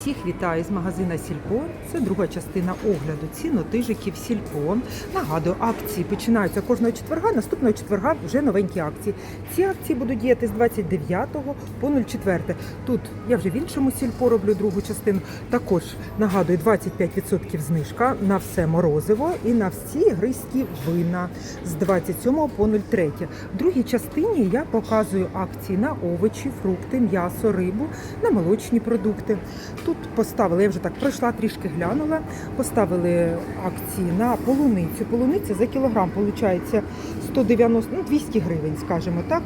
Всіх вітаю з магазина Сільпо. Це друга частина огляду цінотижиків Сільпо. Нагадую, акції починаються кожного четверга. Наступного четверга вже новенькі акції. Ці акції будуть діяти з 29 по 04. Тут я вже в іншому сільпо роблю другу частину. Також нагадую 25% знижка на все морозиво і на всі гризькі вина з 27 по 03. В другій частині я показую акції на овочі, фрукти, м'ясо, рибу, на молочні продукти. Тут поставили, я вже так пройшла, трішки глянула. Поставили акції на полуницю. Полуниця за кілограм виходить 190, ну 200 гривень, скажімо так.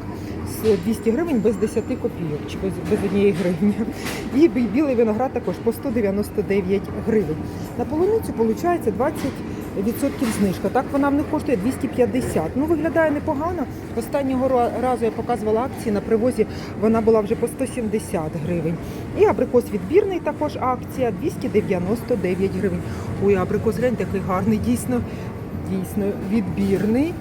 З 200 гривень без 10 копійок, чи без, без однієї гривні. І білий виноград також по 199 гривень. На полуницю виходить 20 відсотків знижка. Так вона в них коштує 250. Ну виглядає непогано. Останнього разу я показувала акції на привозі. Вона була вже по 170 гривень. І абрикос відбірний також акція 299 гривень. Ой, абрикос глянь такий гарний, дійсно, дійсно відбірний.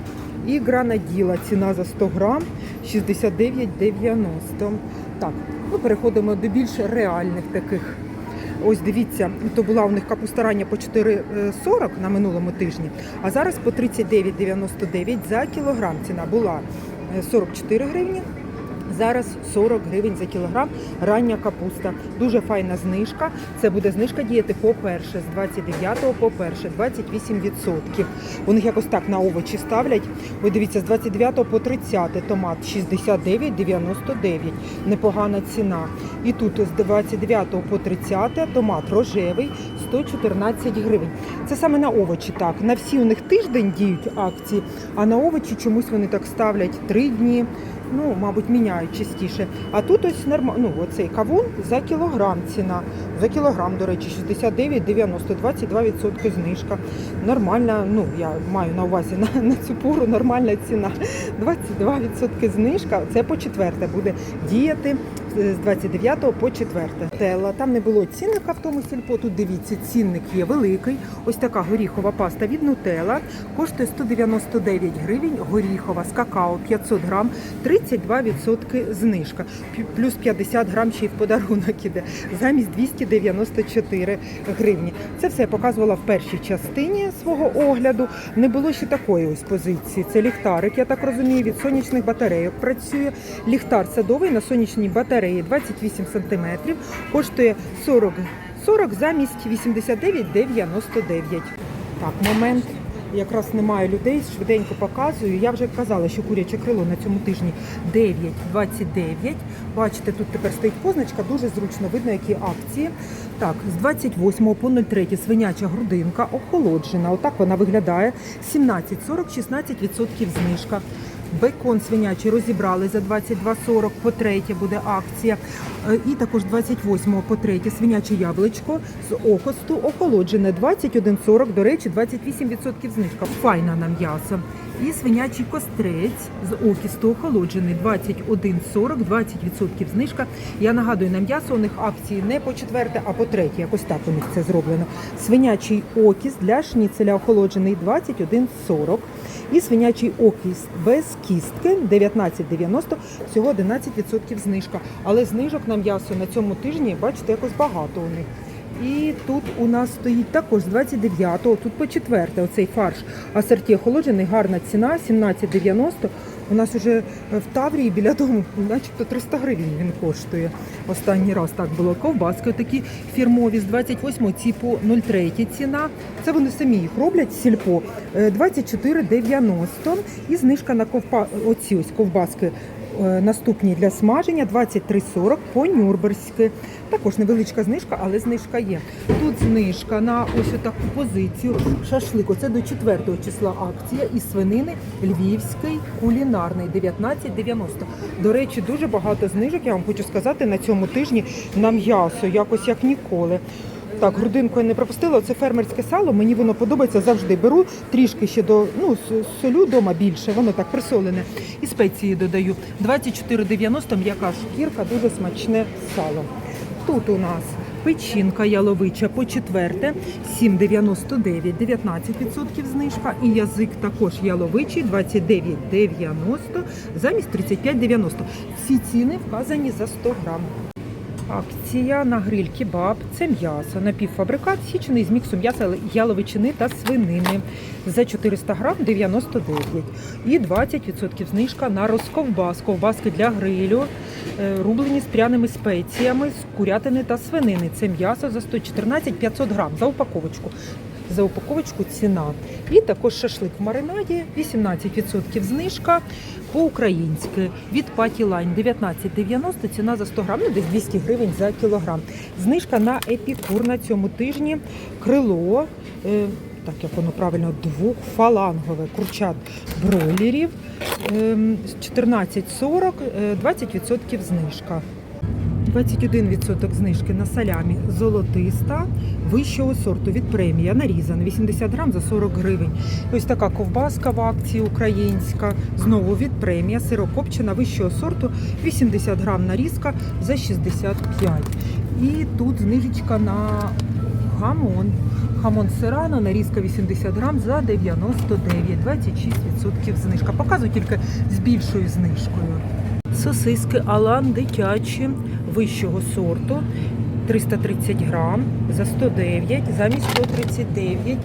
І гранаділа ціна за 100 грам 69,90. Так, ми переходимо до більш реальних таких. Ось дивіться, то була у них капуста рання по 4,40 на минулому тижні, а зараз по 39,99 за кілограм. Ціна була е, 44 гривні. Зараз 40 гривень за кілограм рання капуста. Дуже файна знижка. Це буде знижка діяти по перше, з 29 по перше, 28%. У них якось так на овочі ставлять. Ви дивіться, з 29 по 30 томат 69,99. Непогана ціна. І тут з 29 по 30 томат рожевий 114 гривень. Це саме на овочі так. На всі у них тиждень діють акції, а на овочі чомусь вони так ставлять 3 дні. Ну, мабуть, міняють частіше. А тут ось норма... ну, оцей кавун за кілограм ціна. За кілограм, до речі, 69,90, 22% знижка. Нормальна, ну, я маю на увазі на, на цю пору нормальна ціна. 22% знижка. Це по четверте буде діяти з 29 по 4. Тела. Там не було цінника в тому сільпо. Тут дивіться, цінник є великий. Ось така горіхова паста від Нутелла. Коштує 199 гривень. Горіхова з какао 500 грам, 32% знижка. Плюс 50 грам ще й в подарунок іде. Замість 294 гривні. Це все я показувала в першій частині свого огляду. Не було ще такої ось позиції. Це ліхтарик, я так розумію, від сонячних батарейок працює. Ліхтар садовий на сонячній батареї 28 см. Коштує 40, 40 замість 89,99. Так, момент. Якраз немає людей, швиденько показую. Я вже казала, що куряче крило на цьому тижні 9,29. Бачите, тут тепер стоїть позначка, дуже зручно видно, які акції. Так, з 28 по 03 свиняча грудинка охолоджена. Отак вона виглядає. 17,40, 16% знижка. Бекон свинячий розібрали за 22,40 по третє буде акція. Е, І також 28 по третє свиняче яблучко з окосту охолоджене 21,40, до речі, 28% знижка. Файна на м'ясо. І свинячий кострець з окісту охолоджений 21,40, 20% знижка. Я нагадую, на м'ясо у них акції не по четверте, а по третє. Якось так у них це зроблено. Свинячий окіс для шніцеля охолоджений 21,40. І свинячий окіс без кістки 19,90, всього 11% знижка. Але знижок на м'ясо на цьому тижні, бачите, якось багато у них. І тут у нас стоїть також з 29-го, тут по четверте, оцей фарш асорті охолоджений, гарна ціна, 17,90. У нас уже в Таврії біля дому, начебто 300 гривень він коштує. Останній раз так було. Ковбаски такі фірмові з 28 ці по 0,3 ціна. Це вони самі їх роблять сільпо. Е, 24,90 і знижка на ковпа... оці ось ковбаски е, наступні для смаження 23,40 по Нюрнберзьки. Також невеличка знижка, але знижка є. Тут знижка на ось таку позицію. Шашлик. Оце до 4 числа акція із свинини Львівський кулінарний 19,90. До речі, дуже багато знижок, я вам хочу сказати, на цьому тижні на м'ясо, якось як ніколи. Так, грудинку я не пропустила. Це фермерське сало. Мені воно подобається завжди. Беру трішки ще до ну солю вдома більше, воно так присолене. І спеції додаю. 24,90 м'яка шкірка, дуже смачне сало. Тут у нас печінка яловича по четверте 7,99, 19% знижка. І язик також яловичий 29,90 замість 35,90. Всі ціни вказані за 100 грам. Акція на гриль кебаб. Це м'ясо, напівфабрикат, січений з міксу м'яса яловичини та свинини. За 400 грам 99. І 20% знижка на розковбас. Ковбаски для грилю, е, рублені з пряними спеціями, з курятини та свинини. Це м'ясо за 114 500 грам за упаковочку. За упаковочку ціна. І також шашлик в маринаді, 18% знижка по-українськи. Від Паті Лайн 19,90, ціна за 100 грам, ну десь 200 гривень за кілограм. Знижка на епікур на цьому тижні. Крило, е, так як воно правильно, двохфалангове курчат бройлерів. е, 14,40, е, 20% знижка. 21% знижки на салямі золотиста вищого сорту від премія нарізан 80 грам за 40 гривень. Ось така ковбаска в акції українська. Знову від премія сирокопчена вищого сорту 80 грам нарізка за 65. І тут знижечка на гамон. Хамон Серрано, нарізка 80 грам за 99, 26% знижка. Показую тільки з більшою знижкою. Сосиски Алан дитячі вищого сорту 330 грам за 109, замість 139.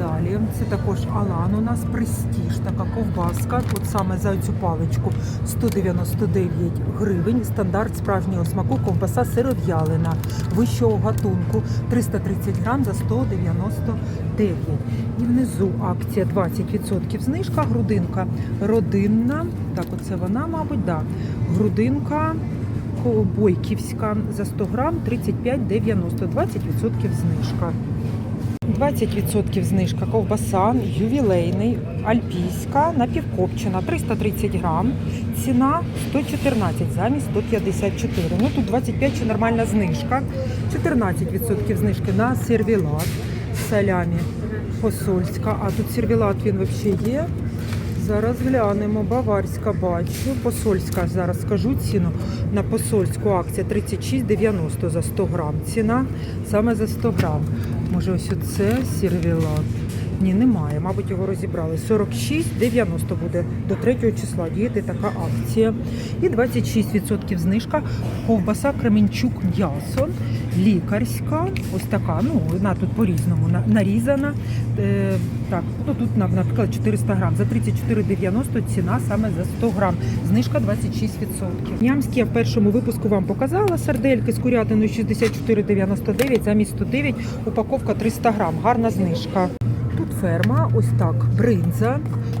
Далі це також Алан у нас престіж, така ковбаска. От саме за цю паличку 199 гривень. Стандарт справжнього смаку ковбаса сиров'ялина вищого гатунку 330 грам за 199. І внизу акція 20% знижка, грудинка родинна. Так, оце вона, мабуть, да. Грудинка бойківська за 100 грам 35,90, 20% знижка. 20% знижка ковбаса, ювілейний, альпійська, напівкопчена, 330 грам. Ціна 114 замість 154. Ну тут 25 ще нормальна знижка. 14% знижки на сервілат салямі посольська. А тут сервілат він взагалі є. Зараз глянемо. Баварська бачу. Посольська зараз скажу ціну. На посольську акція 36,90 за 100 грам. Ціна саме за 100 грам. Може ось оце сервілат. Ні, немає. Мабуть, його розібрали. 46,90 буде до 3 числа діяти така акція. І 26% знижка. Ковбаса Кременчук м'ясо. Лікарська. Ось така. Ну, вона тут по-різному нарізана. Е, так, ну тут, наприклад, 400 грам. За 34,90 ціна саме за 100 грам. Знижка 26%. Нямські я в першому випуску вам показала. Сардельки з курятиною 64,99 замість 109. Упаковка 300 грам. Гарна знижка. Ферма, ось так, бринза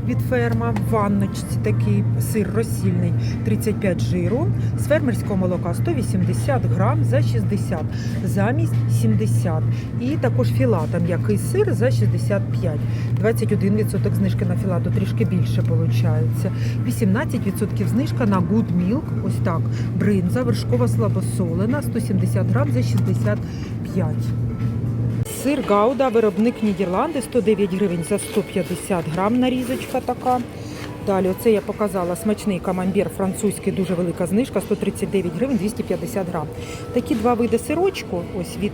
від ферма, в ванночці такий сир розсільний 35 жиру, з фермерського молока 180 грам за 60, замість 70. І також філата м'який сир за 65. 21% знижки на філату, трішки більше виходить. 18% знижка на Good Milk, ось так, бринза, вершкова слабосолена, 170 грам за 65. Сир Гауда, виробник Нідерланди, 109 гривень за 150 грам нарізочка така. Далі, оце я показала смачний камамбір французький, дуже велика знижка, 139 гривень 250 грам. Такі два види сирочку, ось від,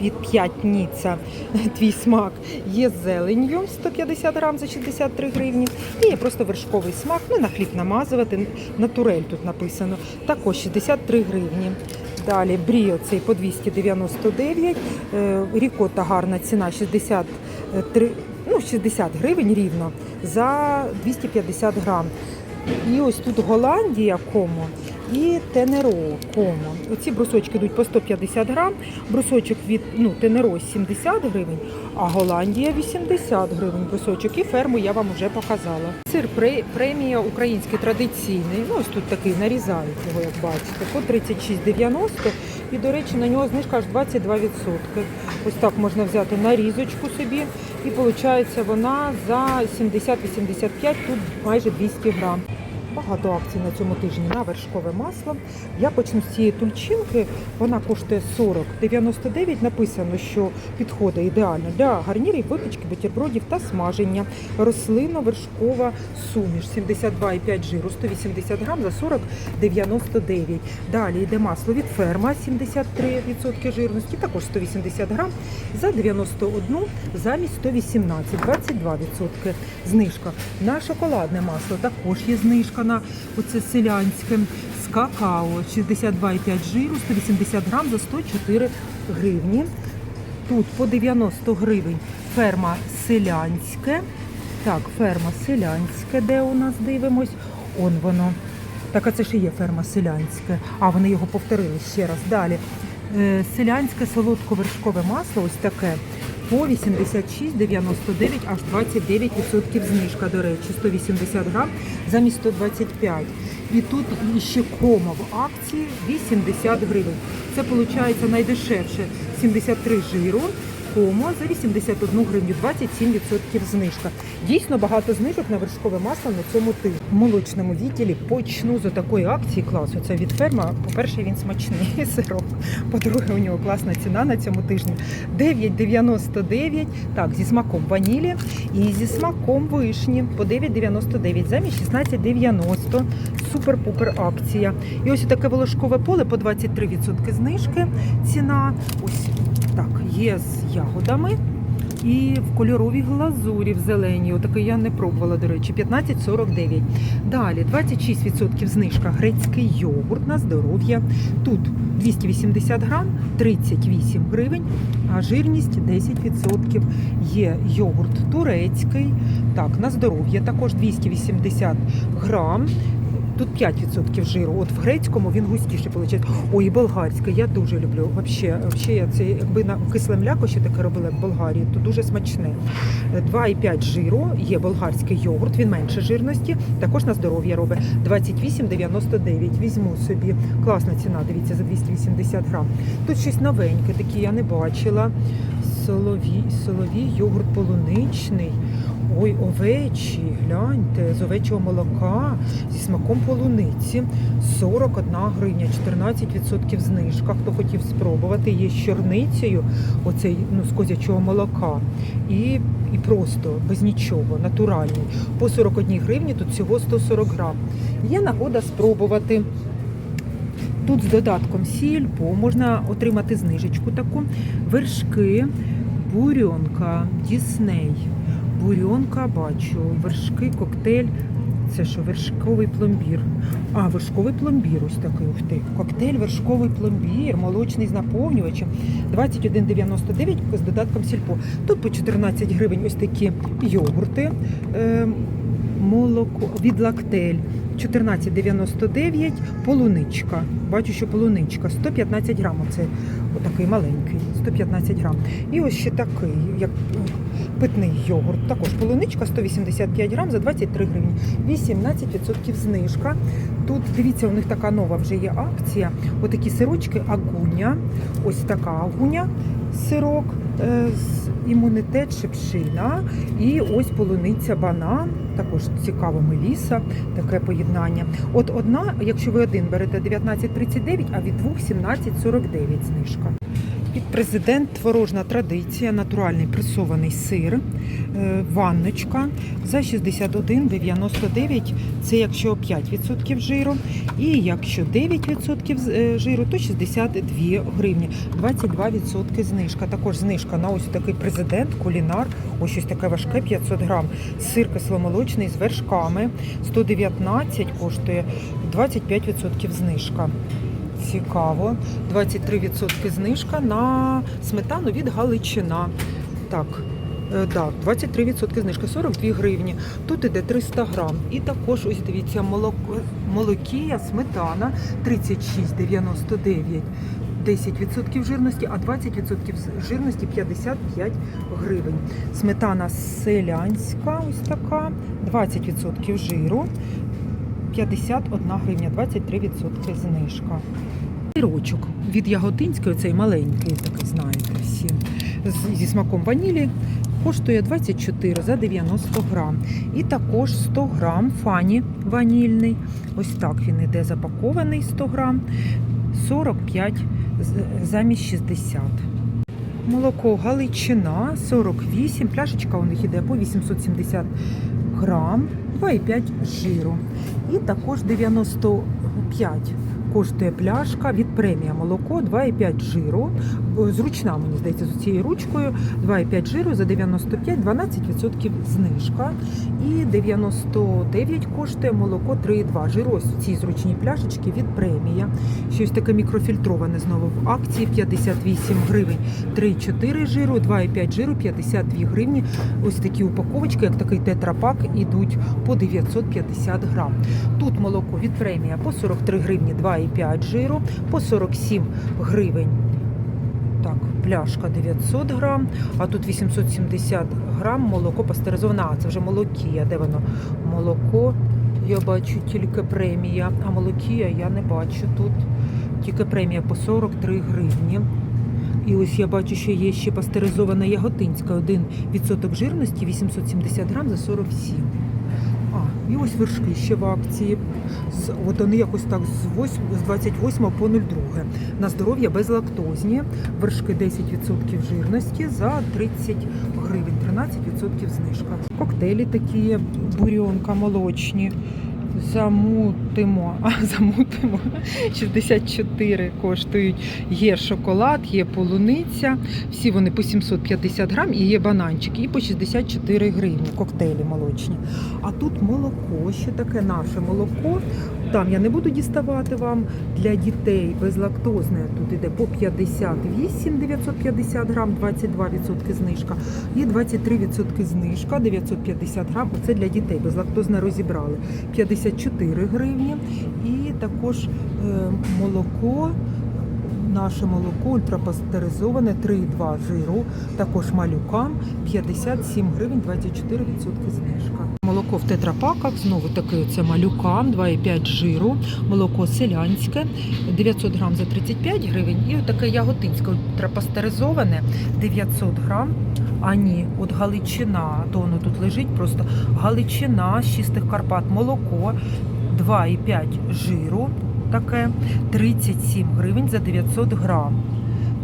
від п'ятниця, твій смак, є з зеленню 150 грам за 63 гривні. І є просто вершковий смак, ну на хліб намазувати, натурель тут написано, також 63 гривні. Далі бріо цей по 299, е, рікота гарна ціна 63, ну 60 гривень рівно за 250 грам. І ось тут Голландія комо і Тенеро комо. Оці брусочки йдуть по 150 грам. Брусочок від ну, Тенеро 70 гривень, а Голландія 80 гривень брусочок. І ферму я вам вже показала. Сир премія український традиційний. Ну ось тут такий нарізають його, як бачите, по 36,90. І, до речі, на нього знижка аж 22%. Ось так можна взяти нарізочку собі. І виходить вона за 70-85, тут майже 200 грам. Багато акцій на цьому тижні на вершкове масло. Я почну з цієї тульчинки. Вона коштує 40,99. Написано, що підходить ідеально для гарнірів, випічки, бутербродів та смаження. Рослинно-вершкова суміш 72,5 жиру, 180 грам за 40,99. Далі йде масло від ферма 73% жирності, також 180 грам за 91 замість 118, 22% знижка. На шоколадне масло також є знижка вона оце селянське з какао, 62,5 жиру, 180 грам за 104 гривні. Тут по 90 гривень ферма селянське. Так, ферма селянське, де у нас дивимось. Он воно. Так, а це і є ферма селянське. А вони його повторили ще раз. Далі. Е, Селянське солодковершкове масло, ось таке. По 86,99 аж 29% знижка, до речі, 180 грам замість 125. І тут ще кома в акції 80 гривень. Це виходить найдешевше 73 жиру. Комо за 81 гривню, 27% знижка. Дійсно багато знижок на вершкове масло на цьому тижні. В молочному відділі почну з такої акції класу. Це від ферма. По-перше, він смачний сирок. По-друге, у нього класна ціна на цьому тижні. 9,99. Так, зі смаком ванілі і зі смаком вишні по 9,99 замість 16,90. Супер-пупер акція. І ось таке волошкове поле по 23% знижки. Ціна. Ось так, є з ягодами. І в кольоровій глазурі в зеленій. Отакий я не пробувала, до речі, 15,49. Далі 26% знижка грецький йогурт на здоров'я. Тут 280 грам, 38 гривень, а жирність 10%. Є йогурт турецький. Так, на здоров'я також 280 грам. Тут 5% жиру. От в грецькому він густіше виходить. Ой, болгарське, я дуже люблю. Вообще, вообще я це якби на кисле мляко ще таке робила в Болгарії, то дуже смачне. Е, 2,5 жиру, є болгарський йогурт, він менше жирності, також на здоров'я робить. 28,99. Візьму собі. Класна ціна, дивіться, за 280 грам. Тут щось новеньке, таке я не бачила. Соловій, соловій йогурт полуничний. Ой, овечі, гляньте, з овечого молока зі смаком полуниці 41 гривня, 14% знижка. Хто хотів спробувати, є з чорницею, оцей ну, з козячого молока. І, і просто без нічого, натуральний. По 41 гривні тут всього 140 грам. Є нагода спробувати. Тут з додатком сіль, бо можна отримати знижечку таку. Вершки, бурьонка, дісней. Бурьонка бачу, вершки, коктейль. Це що, вершковий пломбір. А, вершковий пломбір, ось такий ух ти. Коктейль, вершковий пломбір, молочний з наповнювачем. 21,99 з додатком сільпо. Тут по 14 гривень ось такі йогурти. Е, молоко від лактель 14,99, полуничка. Бачу, що полуничка 115 грам. Це отакий маленький, 115 грам. І ось ще такий, як питний йогурт. Також полуничка 185 грам за 23 гривні. 18% знижка. Тут дивіться, у них така нова вже є акція. Отакі сирочки агуня. Ось така агуня сирок. е, з Імунітет шипшина і ось полуниця банан, також цікаво меліса, таке поєднання. От одна, якщо ви один берете 19,39, а від двох 17,49 знижка. Від президент творожна традиція, натуральний пресований сир, е, ванночка за 61,99. Це якщо 5% жиру. І якщо 9% е, жиру, то 62 гривні. 22% знижка. Також знижка на ось такий президент, кулінар. Ось щось таке важке, 500 грам. Сир кисломолочний з вершками 119 коштує 25% знижка. Цікаво. 23% знижка на сметану від Галичина. Так, е, да, 23% знижка, 42 гривні. Тут іде 300 грам. І також, ось дивіться, молоко, молокія, сметана 36,99. 10% жирності, а 20% жирності 55 гривень. Сметана селянська, ось така, 20% жиру, 51 гривня, 23% знижка. Сирочок від Яготинської, цей маленький, такий знаєте всі, зі смаком ванілі. Коштує 24 за 90 грам. І також 100 грам фані ванільний. Ось так він іде запакований 100 грам. 45 замість 60. Молоко Галичина 48. Пляшечка у них іде по 870 грам, 2,5 жиру. І також 95 коштує пляшка від премія молоко 2,5 жиру. Е, Зручна, мені здається, з цією ручкою. 2,5 жиру за 95, 12% знижка. І 99 коштує молоко 3,2 жиру. Ось в цій зручній пляшечці від премія. Щось таке мікрофільтроване знову в акції 58 гривень. 3,4 жиру, 2,5 жиру, 52 гривні. Ось такі упаковочки, як такий тетрапак, ідуть по 950 грам. Тут молоко від премія по 43 гривні 2,5 жиру, по 47 гривень. Так, пляшка 900 грам, а тут 870 грам молоко пастеризоване. А, це вже молокія. Де воно? Молоко. Я бачу тільки премія, а молокія я не бачу тут. Тільки премія по 43 гривні. І ось я бачу, що є ще пастеризована яготинська, 1% жирності, 870 грам за 47. А, і ось вершки ще в акції. От вони якось так з, 8, з 28 по 02. На здоров'я безлактозні. Вершки 10% жирності за 30 гривень, 13% знижка. Коктейлі такі, бурьонка молочні. Замутимо, а замутимо 64 коштують. Є шоколад, є полуниця. Всі вони по 750 грам і є бананчики, і по 64 гривні коктейлі молочні. А тут молоко, ще таке наше молоко. Там я не буду діставати вам для дітей безлактозне. Тут іде по 58 950 грам, 22% знижка. І 23% знижка, 950 грам. Оце для дітей. Безлактозне розібрали. 54 гривні. І також е, молоко. Наше молоко ультрапастеризоване 3,2 жиру, також малюкам 57 гривень 24% знижка. Молоко в тетрапаках, знову таки це малюкам 2,5 жиру, молоко селянське 900 грам за 35 гривень і отаке яготинське ультрапастеризоване 900 грам. А ні, от Галичина, то воно тут лежить просто Галичина з чистих Карпат, молоко 2,5 жиру, таке 37 гривень за 900 грам.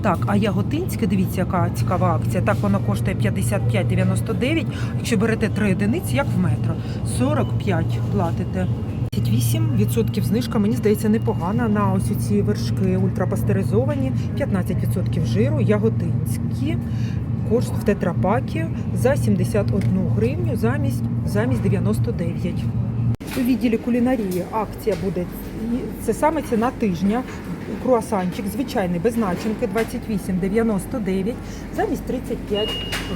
Так, а яготинське, дивіться, яка цікава акція. Так воно коштує 55,99. Якщо берете 3 одиниці, як в метро, 45 платите. 28% знижка, мені здається, непогана на ось ці вершки ультрапастеризовані, 15% жиру, яготинські. Кошт в тетрапакі за 71 гривню замість, замість 99. У відділі кулінарії акція буде. Це саме ціна тижня. Круасанчик звичайний без начинки 28,99 замість 35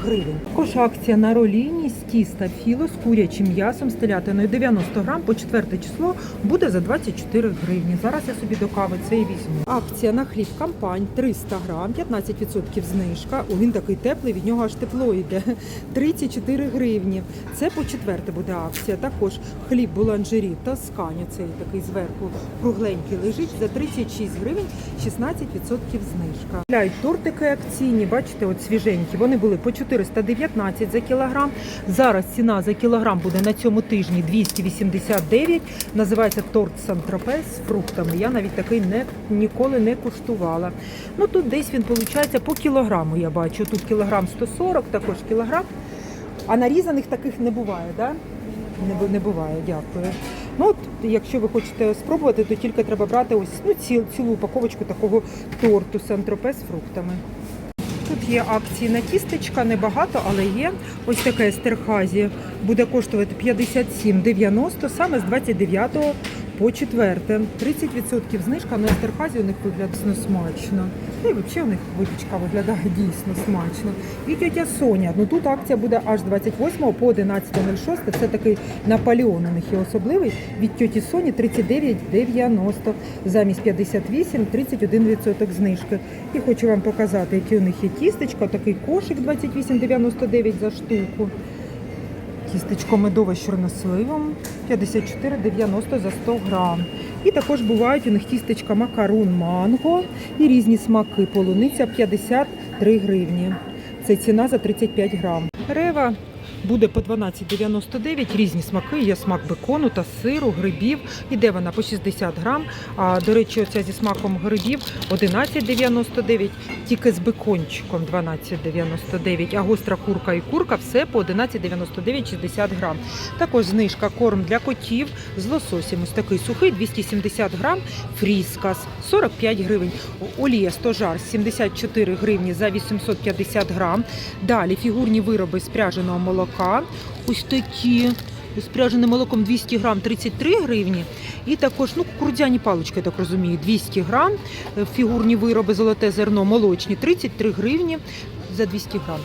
гривень. Також акція на роліні з тіста філо з курячим м'ясом з телятиною 90 грам по 4 число буде за 24 гривні. Зараз я собі до кави це і візьму. Акція на хліб кампань 300 грам, 15% знижка. Він такий теплий, від нього аж тепло йде. 34 гривні. Це по четверте буде акція. Також хліб буланжері Тоскані, цей такий зверху кругленький лежить за 36 гривень, 16% знижка. Купляють тортики акційні, бачите, от свіженькі. Вони були по 419 за кілограм. Зараз ціна за кілограм буде на цьому тижні 289. Називається торт Сан-Тропе з фруктами. Я навіть такий не, ніколи не куштувала. Ну тут десь він виходить по кілограму, я бачу. Тут кілограм 140, також кілограм. А нарізаних таких не буває, так? Да? Не буває, дякую. Ну, от, якщо ви хочете спробувати, то тільки треба брати ось ну, ціл, цілу упаковочку такого торту Сан-Тропе з фруктами. Тут є акції на тістечка, небагато, але є. Ось таке естерхазі буде коштувати 57,90 саме з 29 по 4. 30% знижка на естерхазі у них виглядає смачно. Ну і взагалі у них випічка виглядає дійсно смачно. І тетя Соня. Ну тут акція буде аж з 28 по 11.06. Це такий Наполеон у них є особливий. Від тьоті Соні 39,90 замість 58 31% знижки. І хочу вам показати, які у них є тістечка. Такий кошик 28,99 за штуку. Тістечко медове з чорносливом 54,90 за 100 грам. І також бувають у них тістечка макарун манго і різні смаки. Полуниця 53 гривні. Це ціна за 35 грам. Рева буде по 12,99. Різні смаки. Є смак бекону та сиру, грибів. Іде вона по 60 грам. А до речі, оця зі смаком грибів 11,99, тільки з бекончиком 12,99. А гостра курка і курка все по 11,99 60 грам. Також знижка корм для котів з лососем. Ось такий сухий 270 грам. Фріскас 45 гривень. Олія стожар 74 гривні за 850 грам. Далі фігурні вироби з пряженого молока. Ось такі. З пряженим молоком 200 грам 33 гривні. І також ну, кукурудзяні палички, я так розумію, 200 грам. Фігурні вироби золоте зерно молочні 33 гривні за 200 грам.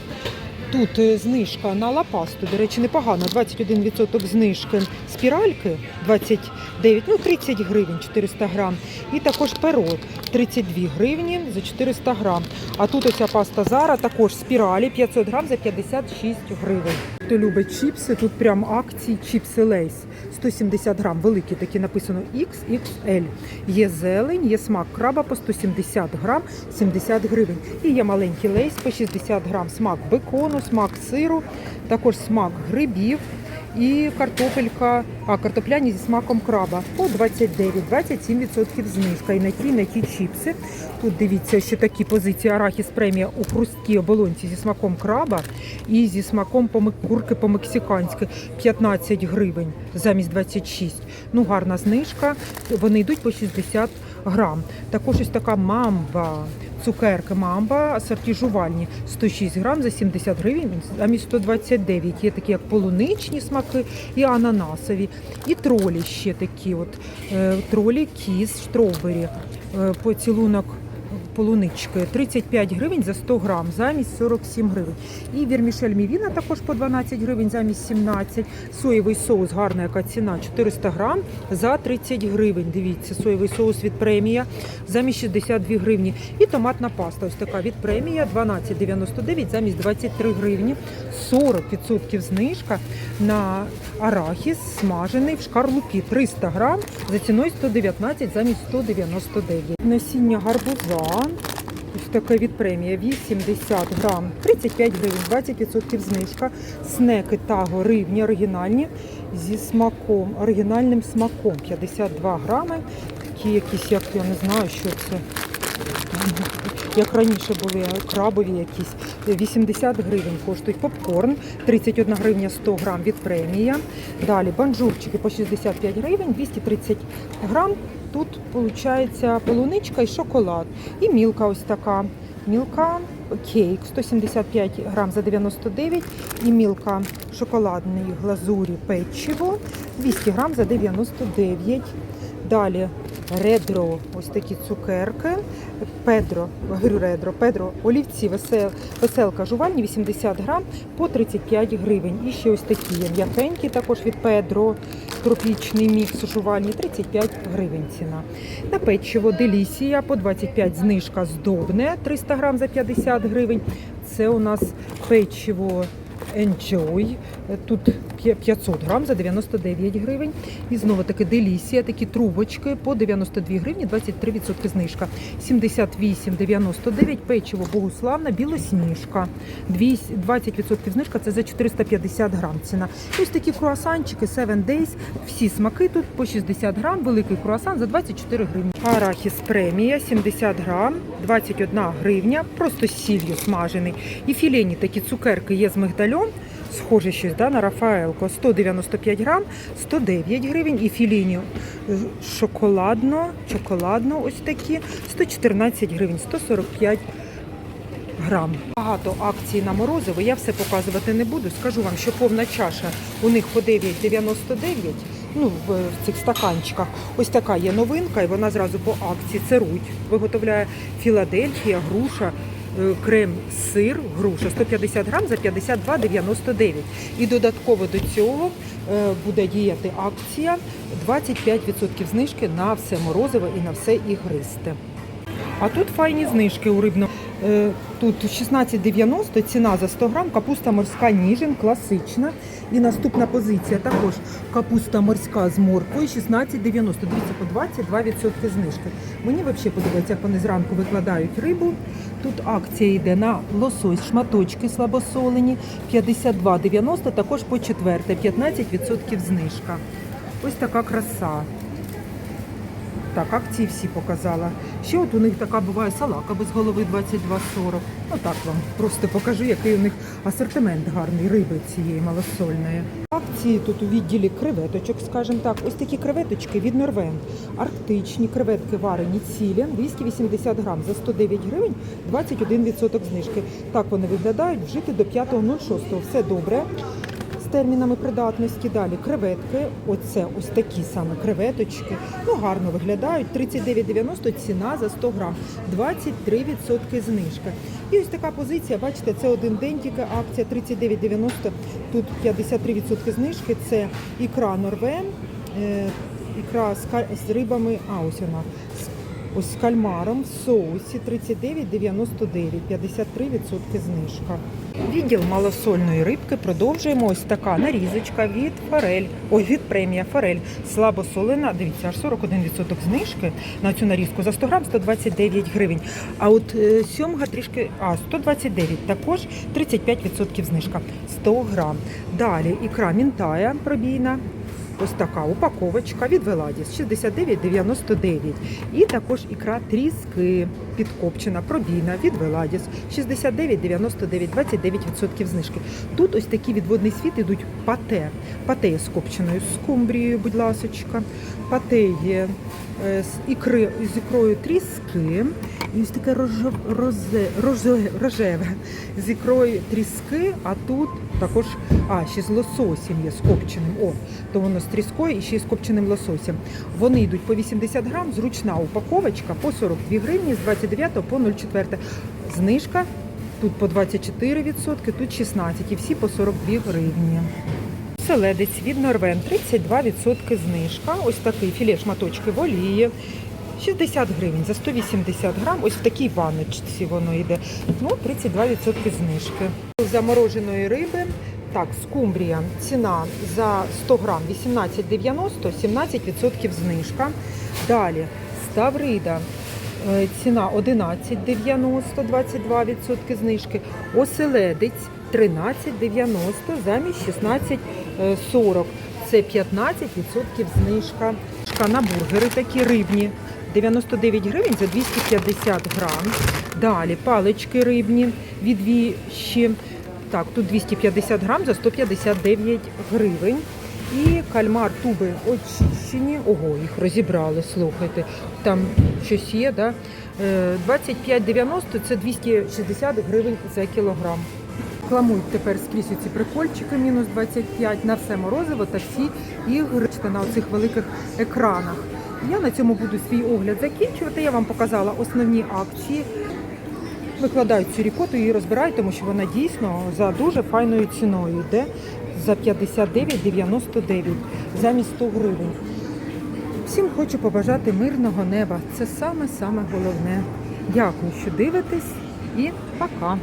Тут е, знижка на лапасту, до речі, непогано. 21% знижки спіральки 29, ну 30 гривень 400 грам. І також перо 32 гривні за 400 грам. А тут оця паста Зара, також спіралі 500 грам за 56 гривень. Хто любить чіпси, тут прям акції чіпси Лейс. 170 грам, великі такі написано XXL. Є зелень, є смак краба по 170 грам, 70 гривень. І є маленький лейс по 60 грам, смак бекону, смак сиру, також смак грибів. І картопелька, а картопляні зі смаком краба по 29, 27% знижка. І на ті, на ті чіпси. Тут дивіться, ще такі позиції арахіс премія у хрусткій оболонці зі смаком краба і зі смаком курки по-мексиканськи 15 гривень замість 26. Ну, гарна знижка. Вони йдуть по 60 грам. Також ось така мамба. Цукерки мамба асорті жувальні 106 грам за 70 гривень замість 129. Є такі як полуничні смаки і ананасові. І тролі ще такі. От е, тролі кіс, штробері, е, поцілунок полунички 35 гривень за 100 грам замість 47 гривень. І вірмішель мівіна також по 12 гривень замість 17. Соєвий соус, гарна яка ціна 400 грам за 30 гривень. Дивіться, соєвий соус від премія замість 62 гривні. І томатна паста, ось така від премія 12,99 замість 23 гривні. 40% знижка на арахіс смажений в шкарлупі 300 грам за ціною 119 замість 199. Насіння гарбуза. Ось така від премія 80 грам, 35 гривень, 20% знижка. Снеки таго рибні оригінальні зі смаком, оригінальним смаком 52 грами. Такі якісь, як я не знаю, що це. Як раніше були крабові якісь 80 гривень коштують попкорн, 31 гривня 100 грам від премія. Далі банджурчики по 65 гривень, 230 грам. Тут виходить полуничка і шоколад. І мілка ось така. Мілка кейк 175 грам за 99 і мілка шоколадної глазурі печиво 200 грам за 99. Далі редро, ось такі цукерки. Педро, говорю редро, Педро, олівці, весел, веселка жувальні 80 грам по 35 гривень. І ще ось такі є м'якенькі, також від Педро, тропічний мікс жувальні 35 гривень ціна. На печиво Делісія по 25 знижка здобне 300 грам за 50 гривень. Це у нас печиво Enjoy. Тут 500 грам за 99 гривень. І знову таки делісія, такі трубочки по 92 гривні, 23% знижка. 78,99 печиво Богуславна, білосніжка. 200 20% знижка це за 450 грам ціна. Ось такі круасанчики 7 Days. Всі смаки тут по 60 грам, великий круасан за 24 гривні. Арахіс премія 70 грам, 21 гривня, просто з сіллю смажений. І філейні такі цукерки є з мигдальом. Схоже щось да, на Рафаелко. 195 грам, 109 гривень. І філіні шоколадно, шоколадно ось такі, 114 гривень, 145 грам. Багато акцій на морозиво. Я все показувати не буду. Скажу вам, що повна чаша у них по 9,99. Ну, в цих стаканчиках. Ось така є новинка, і вона зразу по акції. Це руть. Виготовляє Філадельфія, груша, крем, сир, груша 150 грам за 52,99. І додатково до цього е, буде діяти акція 25% знижки на все морозиво і на все ігристе. А тут файні знижки у рибно. Е, Тут 16,90 ціна за 100 грам, капуста морська ніжин, класична. І наступна позиція також капуста морська з морквою 16,90. Дивіться, по 22% знижки. Мені взагалі подобається, як вони зранку викладають рибу. Тут акція йде на лосось, шматочки слабосолені 52,90, також по четверте, 15% знижка. Ось така краса. Так, акції всі показала. Ще от у них така буває салака без голови 22,40. Ну так вам просто покажу, який у них асортимент гарний риби цієї малосольної. Акції тут у відділі креветочок, скажімо так. Ось такі креветочки від Норвен. Арктичні креветки варені цілі, 280 грам за 109 гривень, 21% знижки. Так вони виглядають вжити до 5.06. Все добре термінами придатності. Далі креветки, оце ось такі саме креветочки. Ну гарно виглядають. 39,90 ціна за 100 грам, 23% знижка. І ось така позиція. Бачите, це один день тільки акція 39,90. Тут 53% знижки. Це ікра Норвен, е, ікра з, рибами. А ось вона. Ось з кальмаром в соусі 39,99, 53% знижка. Відділ малосольної рибки продовжуємо. Ось така нарізочка від форель. Ой, від премія форель. Слабосолена. Дивіться, аж 41% знижки на цю нарізку. За 100 грам 129 гривень. А от е, сьомга трішки, а 129, також 35% знижка. 100 грам. Далі ікра мінтая пробійна. Ось така упаковочка від Веладіс 69,99. І також ікра тріски підкопчена, пробійна від Веладіс 69,99, 29% знижки. Тут ось такі відводний світ ідуть пате. Пате з копченою скумбрією, будь ласочка. Пате є з ікри з ікрою тріски. І ось таке рожев, розе, розе, рожеве з ікрою тріски, а тут також а, ще з лососем є з копченим. О, то воно з тріскою і ще з копченим лососем. Вони йдуть по 80 грам, зручна упаковочка по 42 гривні з 29 по 0,4. Знижка тут по 24%, тут 16 і всі по 42 гривні. Селедець від Норвен 32% знижка. Ось такий філе шматочки в олії. 60 гривень за 180 грам. Ось в такій ванночці воно йде. Ну, 32% знижки. Замороженої риби. Так, скумбрія. Ціна за 100 грам 18,90, 17% знижка. Далі ставрида. Е, Ціна 11,90, 22% знижки. Оселедець 13,90 замість 16,40. Це 15% знижка. На бургери такі рибні. 99 гривень за 250 грам. Далі палички рибні від віші. Так, тут 250 грам за 159 гривень. І кальмар туби очищені. Ого, їх розібрали, слухайте. Там щось є, да? Е, 25,90 це 260 гривень за кілограм. Рекламують тепер скрізь ці прикольчики мінус 25 на все морозиво та всі ігри на оцих великих екранах. Я на цьому буду свій огляд закінчувати. Я вам показала основні акції. Викладають цю рікоту і розбирають, тому що вона дійсно за дуже файною ціною йде за 59,99 замість 100 гривень. Всім хочу побажати мирного неба. Це саме-саме головне. Дякую, що дивитесь і пока!